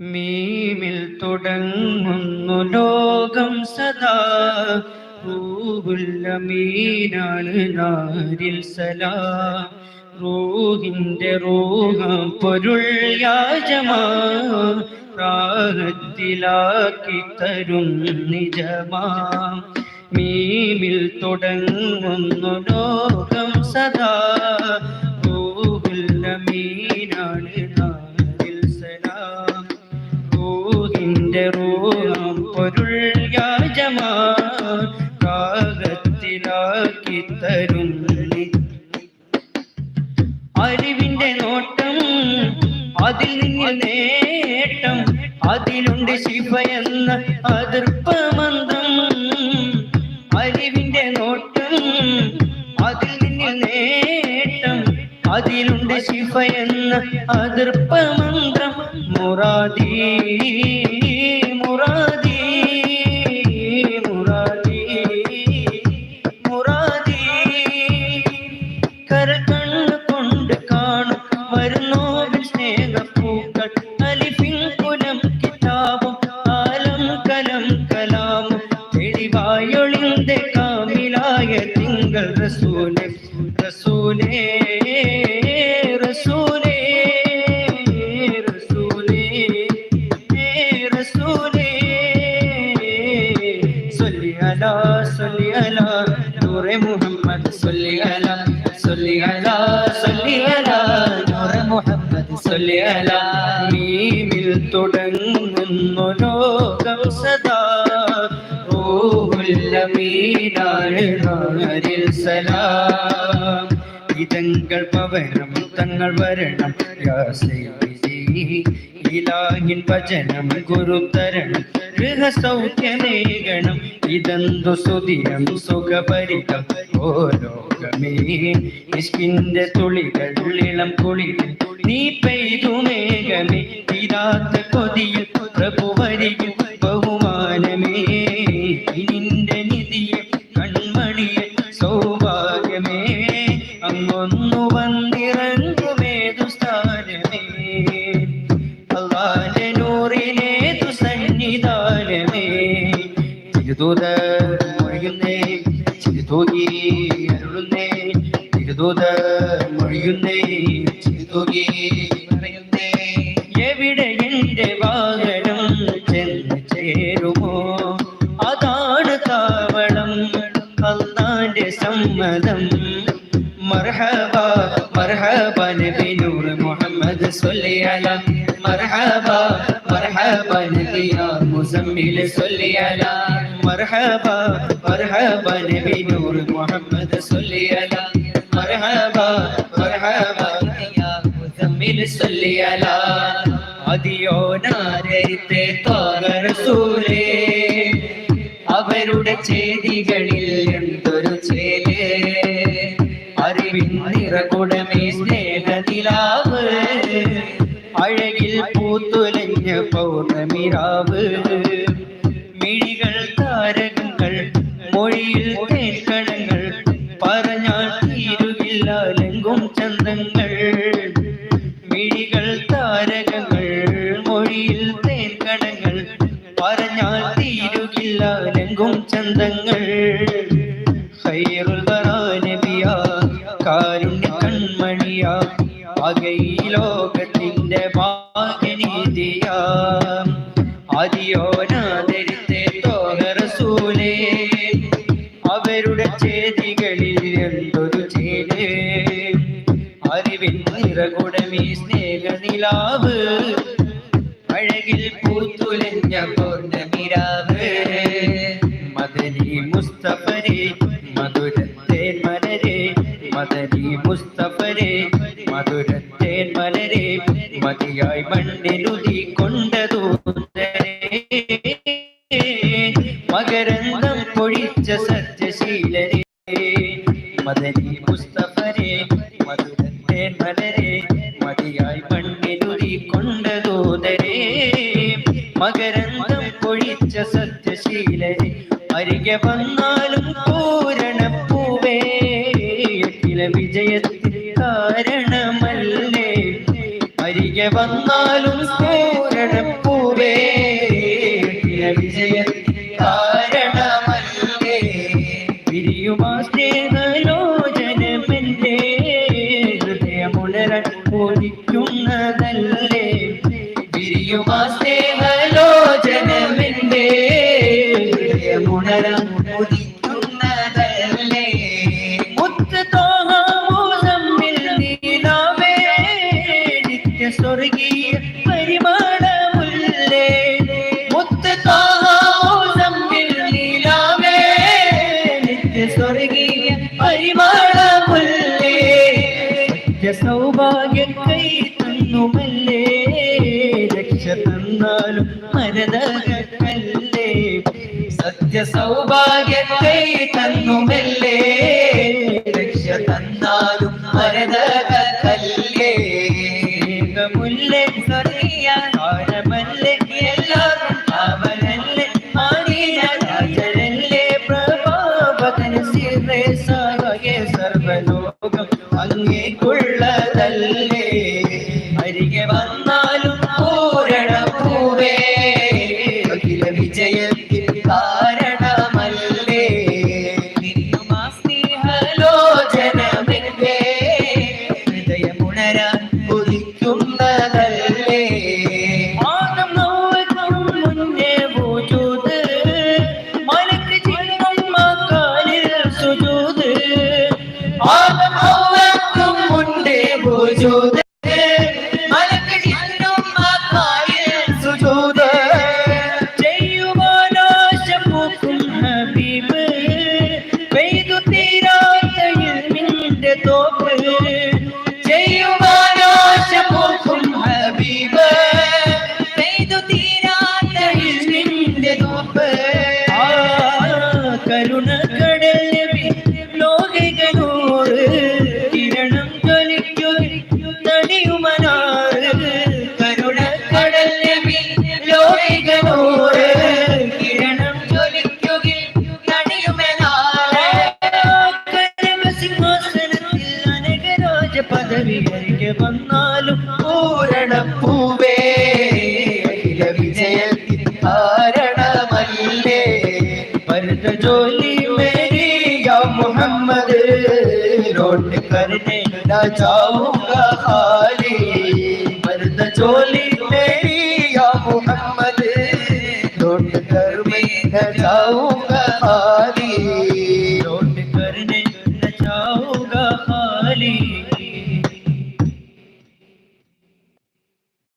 മീമിൽ തുടങ്ങുന്നു ലോകം സദാ. റൂഹുല്ലമീനാണ് നാരിൽ സലാ. റൂഹിന്റെ റൂഹ പൊരുൾ യാജമാ. പ്രാഗത്തിലാക്കി തരും നിജമാ. മീമിൽ തുടങ്ങുന്നു ലോകം സദാ. റൂഹുല്ലമീനാണ് അറിവിന്റെ നോട്ടം അതിൽ നിന്നിൽ നേട്ടം അതിലുണ്ട് ശിവ എന്ന അതിർപ്പമന്ത്രം അറിവിന്റെ നോട്ടം അതിൽ നിന്നിൽ നേട്ടം അതിലുണ്ട് ശിവ എന്ന അതിർപ്പമന്ത്രം മുറാദി മുറാദി മുറാദി മുറാദി. കര റസൂലേ റസൂലേ റസൂലേ റസൂലേ. മുഹമ്മദ് സദാ. ഓ ഇതങ്ങൾ പവനം തങ്ങൾ വരണം ഇലാഹിൻ ഭജനം ഗുരുതരണം ഗൃഹസൗഖ്യമേകണം ഇതെന്തു സുദിനം സുഖപരിതം ഓ ലോകമേ. ഇഷ്കിന്റെ തുളികൾ ഇളം കുളിരിൽ നീ പെയ്തു മേഘമേ. തീരാത്ത കൊതിയിൽ പ്രഭു അങ്ങൊന്നു വന്നിറങ്ങുമേതു സ്ഥാനമേ. അള്ളാന്റെ നൂറിലേതു സന്നിധാനമേ. തിരുതൂത മൊഴിയുന്നേ ചിരുതൂകി അരുളുന്നേ. തിരുതൂത മൊഴിയുന്നേ ചിരുതൂകി മർഹബ മർഹബ നബി നൂർ മുഹമ്മദ് സ്വല്ലി അല. മർഹബ മർഹബ നബി യാ മുസമ്മിൽ സ്വല്ലി അല. മർഹബ മർഹബ നബി നൂർ മുഹമ്മദ് സ്വല്ലി അല. മർഹബ മർഹബ യാ മുസമ്മിൽ സ്വല്ലി അല. അതിയോനാരത്തെ തോകരസൂലേ അവരുടെ ചേതികളിൽ സ്നേഹനിലാവ് അഴകിൽ പൂത്തുലഞ്ഞ പൗർണമിരാവ്. മിഴികൾ താരകങ്ങൾ മൊഴിയിൽ തേക്കണങ്ങൾ പറഞ്ഞാൽ തീരുകില്ല ലങ്കും ചന്തങ്ങൾ. മിഴികൾ താരകങ്ങൾ മൊഴിയിൽ തേക്കണങ്ങൾ പറഞ്ഞാൽ തീരുകില്ല ലങ്കും ചന്തങ്ങൾ. ആകെ ലോകത്തിന്റെ ഭാഗ്യനീതിയ ആദിയോനാദരിത്തെ അവരുടെ ചേതികളിൽ എന്തൊരു ചേൽ അറിവിൻ നിറകുടമീ സ്നേഹനിലാവ്. അഴകിൽ പൂത്തുലഞ്ഞ പൂർണമിരാവ് മദനി മുസ്തഫരെ മധുരത്തെ മലരെ. മദനി മുസ്തഫരെ മധുര മതിയായി മണ്ണിലുതി കൊണ്ടതു മകരന്തം പൊഴിച്ച സത്യശീലരെ. മദനി മുസ്തഫരെ മധുരത്തെ മലരെ. മതിയായി മണ്ണിലുതി കൊണ്ടതോദരേ മകരന്തം പൊഴിച്ച സത്യശീലരെ. അരികെ വന്നാലും പൂരണപ്പൂവേ. അഖില തിരികെ വന്നാലും പൂരണപ്പൂവേ വിജയ കാരണമല്ലേ? മുണരം സ്വർഗീയ പരിമാണമുല്ലേ? മുത്ത് തമ്മിൽ നീലാമേ നിത്യ സ്വർഗീയ പരിമാണമുല്ലേ? നിത്യ സൗഭാഗ്യം കൈ തന്നുമല്ലേ? രക്ഷ തന്നാലും മരതകല്ലേ സത്യ സൗഭാഗ്യത്തെ തന്നുമല്ലേ? മുല്ലൻ സൊറിയാൻ പൂവേ വിജയത്തിൻ കാരണമല്ലേ? മരുന്ന ജോലി മേരി മുഹമ്മദ് रोड करने न जाऊं